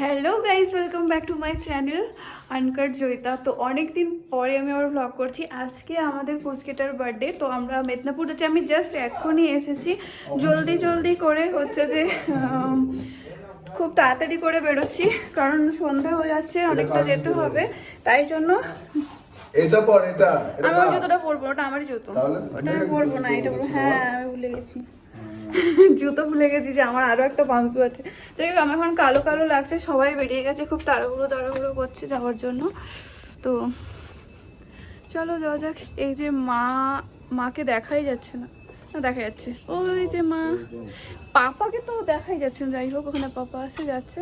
Hello guys welcome back to my channel uncut Joyita তো অনেক দিন পরে আমি আবার ব্লগ করছি। আজকে আমাদের পুচকেটার বার্থডে তো আমরা মেদিনীপুর হচ্ছে আমি জাস্ট এখনই এসেছি। জলদি জলদি করে হচ্ছে যে খুব তাড়াতাড়ি করে বেরোচ্ছি কারণ সন্ধ্যা হয়ে যাচ্ছে অনেকটা যেতে হবে। তাই জন্য এটা পর এটা আমি? জুতোটা পরবো ওটা আমারই জুতো। ওটা আমি পরবো না এটা হ্যাঁ আমি ভুলে গেছি। জুতো ভুলে গেছি যে আমার আরও একটা পামসু আছে যাই হোক আমার এখন কালো কালো লাগছে সবাই বেরিয়ে গেছে খুব তাড়াহুড়ো তাড়াহুড়ো করছে যাওয়ার জন্য। তো চলো যাওয়া যাক এই যে মা মাকে দেখাই যাচ্ছে না। দেখা যাচ্ছে। ওই যে মা পাপাকে তো দেখাই যাচ্ছে না যাই হোক ওখানে পাপা আসে যাচ্ছে।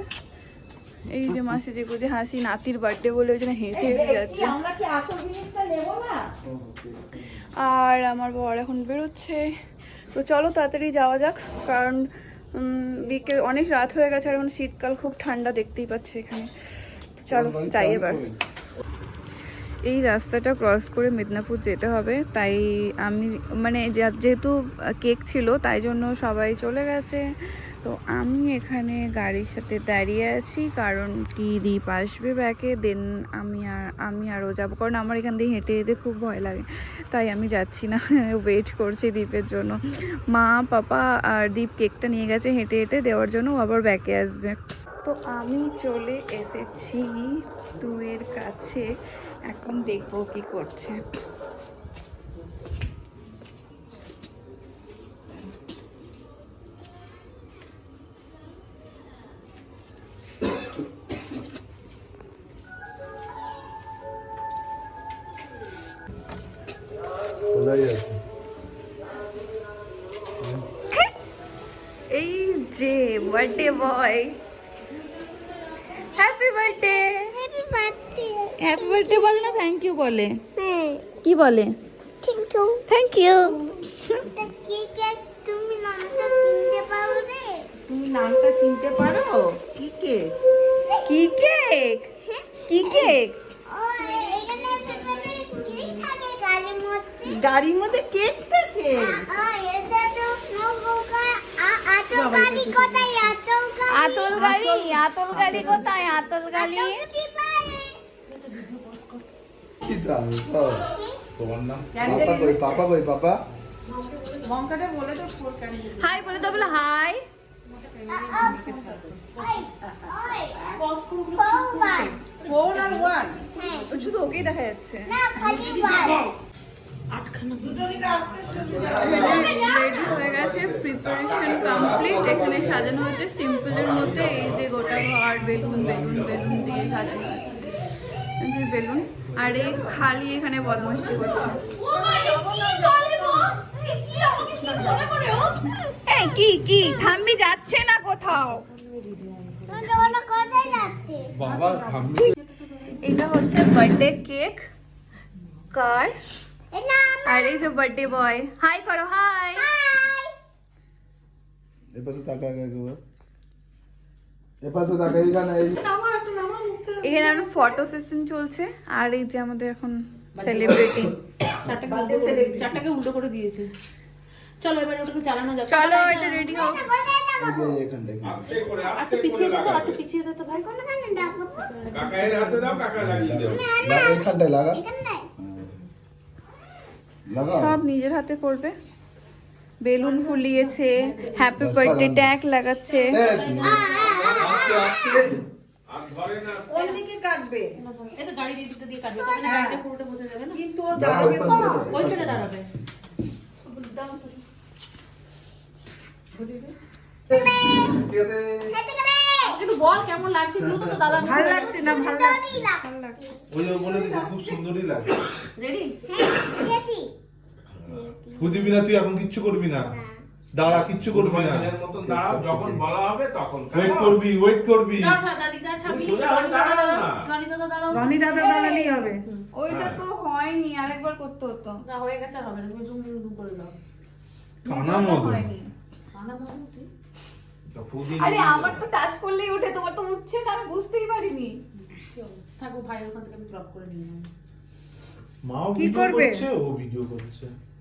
এই যে মাসি যে গুজে হাসি নাতির বার্থডে বলে ওই জন্য হেসে হেসে যাচ্ছে। আর আমার বর এখন বেরোচ্ছে। তো চলো তাড়াতাড়ি যাওয়া যাক কারণ বিকেল অনেক রাত হয়ে গেছে আর এখন শীতকাল খুব ঠান্ডা দেখতেই পাচ্ছি এখানে। তো চলো যাই এবার। এই রাস্তাটা ক্রস করে মেদিনীপুর যেতে হবে তাই আমি মানে যে- যেহেতু কেক ছিল তাই জন্য সবাই চলে গেছে। তো আমি এখানে গাড়ির সাথে দাঁড়িয়ে আছি, কারণ কি দ্বীপ আসবে ব্যাকে দেন আমি আর, আমি আরও যাব। কারণ আমার এখান দিয়ে হেঁটে যেতে খুব ভয় লাগে, তাই আমি যাচ্ছি না। ওয়েট করছি দ্বীপের জন্য। মা, পাপা আর দ্বীপ কেকটা নিয়ে গেছে হেঁটে হেঁটে, দেওয়ার জন্য আবার ব্যাকে আসবে। তো আমি চলে এসেছি তুয়ের কাছে, এখন দেখব কি করছে। খোলাই আছে। এই যে birthday boy happy birthday happy birthday happy birthday বলে না থ্যাংক ইউ বলে। হ্যাঁ। কি বলে? Thank you thank you cake তুমি নামটা চিনতে পারবে তুমি নামটা চিনতে পারো? কি কে কি কেক কি কেক গাড়ির মধ্যে কেক থাকে আতল গাড়ি আতল গাড়ি কোথায়? আতল গাড়ি হাই বলে তো বলে হাই। শুধু ওকেই দেখা যাচ্ছে। না খালি বার রেডি হয়ে গেছে প্রিপারেশন কমপ্লিট এখানে সাজানো হচ্ছে সিম্পলের মধ্যে এই যে গোটা ঘর বেলুন বেলুন বেলুন দিয়ে সাজানো আছে এই যে বেলুন আর এই খালি এখানে বদমাশি করছে। এই কি কি? থাম্বি যাচ্ছে না কোথাও? এটা হচ্ছে বার্থডে কেক কার আর এই যে বার্থডে বয় হাই করো হাই হাই এ পাশে তাকা আগে একবার। এ পাশে তাকা এইখানে এই। এখানে আমার ফটো সেশন চলছে আর এই যে আমাদের এখন সেলিব্রিটি চারটাকে উল্টো চারটাকে উল্টো করে দিয়েছে। চলো এবার ওটাকে চালানো যাক। চলো এটা রেডি হোক। একটু পিছিয়ে দে তো একটু পিছিয়ে দে তো ভাই। কোনখানে যাব লাগা এখানটায় লাগা। এখানে লাগা সব নিজের হাতে করবে। বেলুন ফুলিয়েছে হ্যাপি বার্থডে ট্যাগ লাগাচ্ছে। কোন দিকে কাটবে। এই তো গাড়ি দিতে দিয়ে কাটবে তবে না গাড়িটা পুরোটা বসে যাবে না? কিন্তু ও দাঁড়া, ওই দাঁড়াবে পাশে দাঁড়া। ওইখানে দাঁড়াবে। একটু বল কেমন লাগছে? তো দাদা ভালো লাগছে না ভালো লাগছে। ওই বলে খুব সুন্দরই লাগে। রেডি। খেতি ফু দিবি না তুই এখন কিচ্ছু করবি না। দাঁড়া কিচ্ছু করবি না। মতন যখন বলা হবে তখন ওয়েট করবি ওয়েট করবি। দাদি রনি দাঁড়ালেই হবে। ওইটা তো হয়নি আরেকবার করতে হতো। না হয়ে গেছে আর হবে না তুমি জুম জুম করে দাও। কানা মতো হয়নি। কানা তুই আরে আমার তো টাচ করলেই ওঠে তোমার তো উঠছে না আমি বুঝতেই পারিনি। কি অবস্থা? থাকো ভাই ওখান থেকে আমি ড্রপ করে নিয়ে নেব। মাও কি করবে? ও ভিডিও করছে।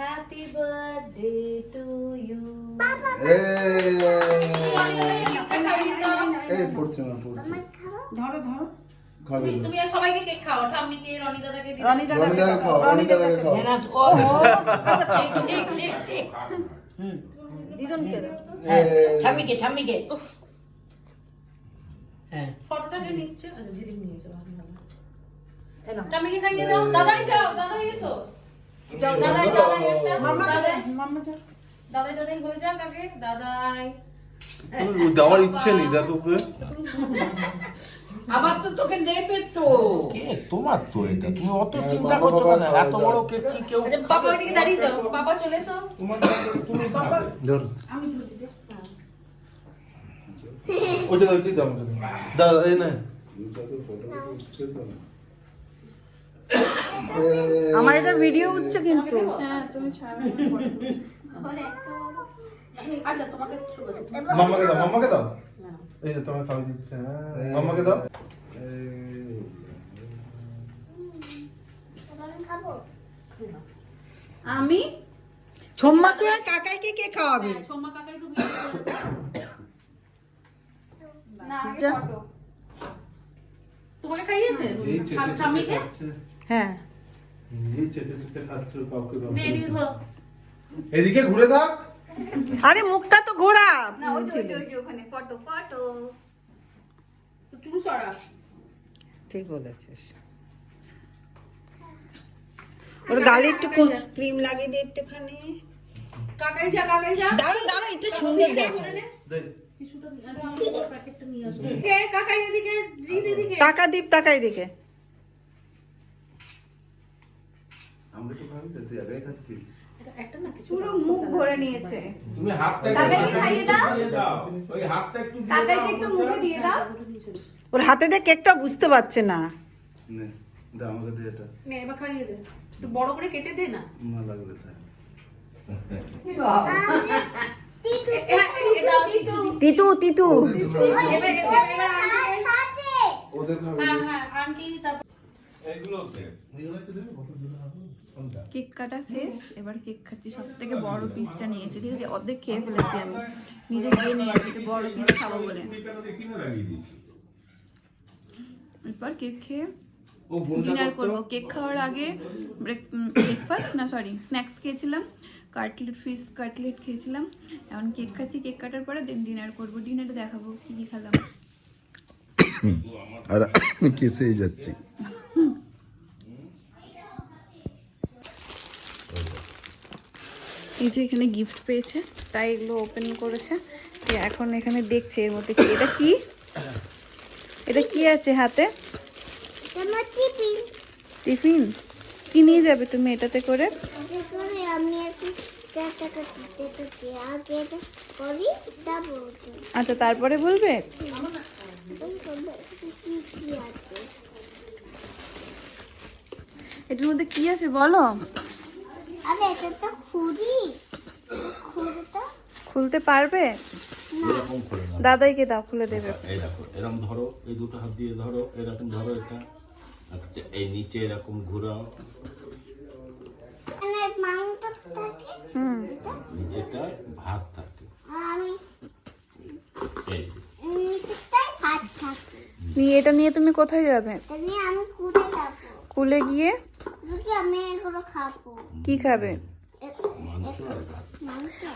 Happy birthday to you. Happy birthday, to you. এই পড়ছে না পড়ছে ধরো ধরো। তুমি- তুমি সবাইকে কেক খাও ঠাম্মিকে রনি দাদাকে। রনি দাদাকে খাও, রনি দাদাকে খাও। দাও। ও, ঠিক, ঠিক, ঠিক, ঠিক। হুম। দিদনকে দাও। ঠাম্মিকে ঠাম্মিকে। হ্যাঁ। ফটোটা কে নিচ্ছে? আচ্ছা ঝিলিক নিয়েছে ভালো ভালো ঠাম্মিকে খাইয়ে দাও। দাদাই যাও দাদাই এসো। যাও, যাও, দাদাই দাদাই একটা দাদাই। দাদাই দাদাই হয়ে যাক আগে। দাদাই। দেওয়ার ইচ্ছে নেই দেখো কে আবার তো তোকে নেবে তো। কে? তোমার তো এটা। তুমি অত হ্যাঁ, চিন্তা করছ বাবা, কেন? এত বড় কেক কি কেউ আচ্ছা পাপা ওইদিকে দাঁড়িয়ে যাও। পাপা চলে এসো। তুমি খাবে। ধর আমি ওইটা দাও কি দাও আমাকে দাও। দাদা এই না। আমার এটা ভিডিও উঠছে কিন্তু? হ্যাঁ আচ্ছা তোমাকে শুভ আছে তুমি মাম্মাকে দাও মাম্মাকে দাও। এই যে তোমার খাওয়া দিচ্ছে হ্যাঁ। মাম্মাকে দাও। আমি? ছোম্মাকে আর কাকাইকে কে খাওয়াবে? হ্যাঁ, কাকাই তো না আগে তোমাকে খাইয়েছে? ঠাম্মিকে? হ্যাঁ। এদিকে ঘুরে দাও আরে মুখটা তো ঘোরা। না ওই যে, ওই যে, ওই যে ওখানে ফটো ফটো। তো চুল সরা ঠিক বলেছিস। ওর গালে একটু ক্রিম লাগিয়ে দিয়ে একটুখানি। কাকাই যা কাকাই যা। দাঁড়া দাঁড়া এটা সুন্দর দেখো। দে। টিস্যুটা নিয়ে- আরে আমার এই প্যাকেটটা নিয়ে আসো। কাকাই এদিকে দীপ টাকাই দিকে আমরা তো ভাবি তুই একাই খাচ্ছিস একটা না কিছু পুরো মুখ ভরে নিয়েছে তুমি হাতটা কাকাইকে খাইয়ে দাও। ওই হাতটা একটু মুখে দিয়ে দাও ওর হাতে দিয়ে কেকটা বুঝতে পারছে না নে দে আমাকে দে এটা নে এবার খাইয়ে দে একটু বড় করে কেটে দে না না লাগবে তাই তিতু তিতু ওদের খাবে হ্যাঁ হ্যাঁ আন্টি তারপর এইগুলোতে এগুলো একটু দিলে হবে কেক কাটা শেষ এবার কেক খাচ্ছি। সব থেকে বড় পিসটা নিয়েছি ঠিক আছে? অর্ধেক খেয়ে ফেলেছি আমি। নিজে গিয়ে নিয়ে বড় পিস খাব বলে। এরপর কেক খেয়ে ডিনার করব। কেক খাওয়ার আগে ব্রেকফাস্ট না সরি স্ন্যাক্স খেয়েছিলাম। কাটলেট ফিশ কাটলেট খেয়েছিলাম। এখন কেক খাচ্ছি কেক কাটার পরে দেন ডিনার করব। ডিনারে দেখাবো কি কি খেলাম। আর কেসেই যাচ্ছি। এই যে এখানে গিফট পেয়েছে তাই এগুলো ওপেন করেছে। এখন এখানে দেখছে এর মধ্যে কি এটা কি? এটা কি আছে হাতে? টিফিন। কি নিয়ে যাবে তুমি এটাতে করে। আচ্ছা তারপরে বলবে? এটার মধ্যে কি আছে বলো? আরে এটা তো খুঁড়ি। খুঁড়িটা? খুলতে পারবে? এরকম করে নাও। দাদাইকে দাও খুলে দেবে। এই দেখো এরকম ধরো এই দুটো হাত দিয়ে ধরো এরকম ধরো এটা। আচ্ছা, এই নিচে এরকম ঘোরাও। মানে নিচেটা ভাত থাকে। আর আমি এই যে। নিচেটাই ভাত থাকে। নিয়ে এটা নিয়ে তুমি কোথায় যাব? কুলে গিয়ে? আমি এগুলো খাব। কি খাবে?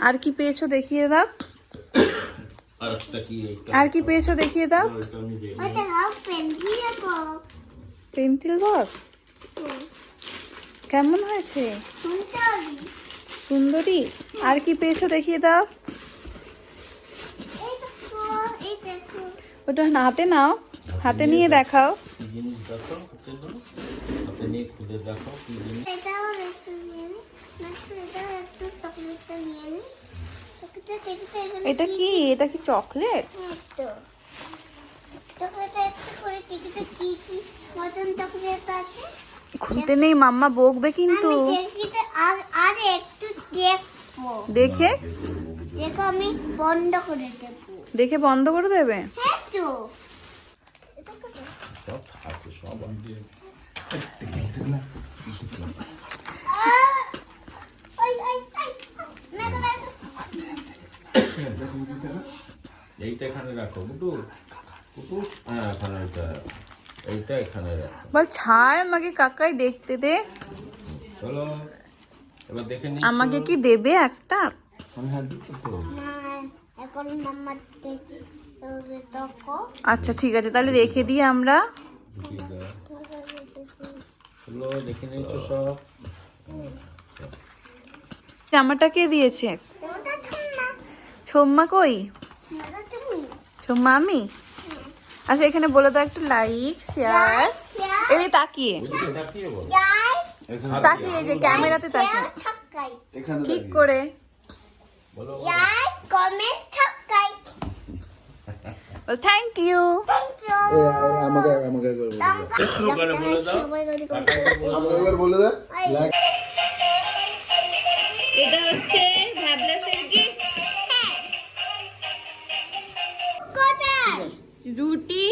আর কি পেয়েছ দেখিয়ে দাও। আর কি পেয়েছ দেখিয়ে দাও। Pencil box? কেমন হয়েছে? সুন্দরী। সুন্দরী আর কি পেয়েছ দেখিয়ে দাও। ওটা হাতে নাও। হাতে নিয়ে দেখাও। দেখো? হাতে নিয়ে খুলে দেখো এটা কি এটা কি চকলেট হ্যাঁ খুলতে নেই মাম্মা বকবে কিন্তু আর আর একটু দেখে দেখো আমি বন্ধ করে দেবো দেখে বন্ধ করে দেবে হ্যাঁ তো এটা কোথায়? সব থাকে সব আহ! ওই, ওই, ওই, মেঘা, মেঘা। এইটা এখানে রাখো বুটু বুটু হ্যাঁ এখানে এটা এইটা এখানে রাখো। বল ছাড় আমাকে কাকাই দেখতে দে। চলো এবার দেখে নি আমাকে কি দেবে একটা? আমি হাত দিতে তো। এখন মাম্মা দেখি আচ্ছা ঠিক আছে তাহলে রেখে দিই আমরা। জামাটা কে দিয়েছে? ছোম্মা কই? ছোম্মা আমি? আচ্ছা এখানে বলে দাও একটু লাইক শেয়ার এই তাকিয়ে। তাকিয়ে যে ক্যামেরাতে তাকিয়ে। ঠিক করে। থ্যাংক ইউ থ্যাংক ইউ এ, এ, আমাকে আমাকে বলে দাও। ওখানে বলে রুটি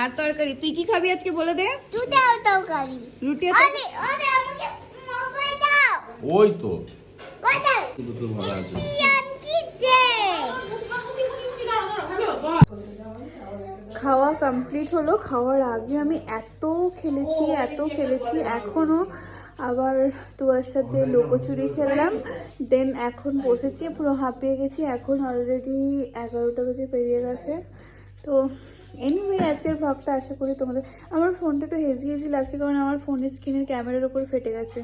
আর তরকারি। তুই কি খাবি আজকে বলে দে? দুটাও তরকারি। রুটি আর আরে আরে আমাকে মোবাইল দাও। ওই তো। ভালো আছে। খাওয়া কমপ্লিট হলো খাওয়ার আগে আমি এত খেলেছি এত খেলেছি এখনও। আবার তোয়ার সাথে লোকোচুরি খেললাম দেন এখন বসেছি পুরো হাঁপিয়ে গেছি এখন অলরেডি এগারোটা বেজে পেরিয়ে গেছে। তো এনিওয়ে আজকের ব্লগটা আশা করি তোমাদের আমার ফোনটা একটু হেজি হেজি লাগছে, কারণ আমার ফোনের স্ক্রিনের ক্যামেরার উপর ফেটে গেছে।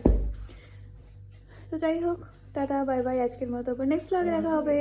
তো যাই হোক, টাটা বাই বাই আজকের মতো। নেক্সট ব্লগে দেখা হবে।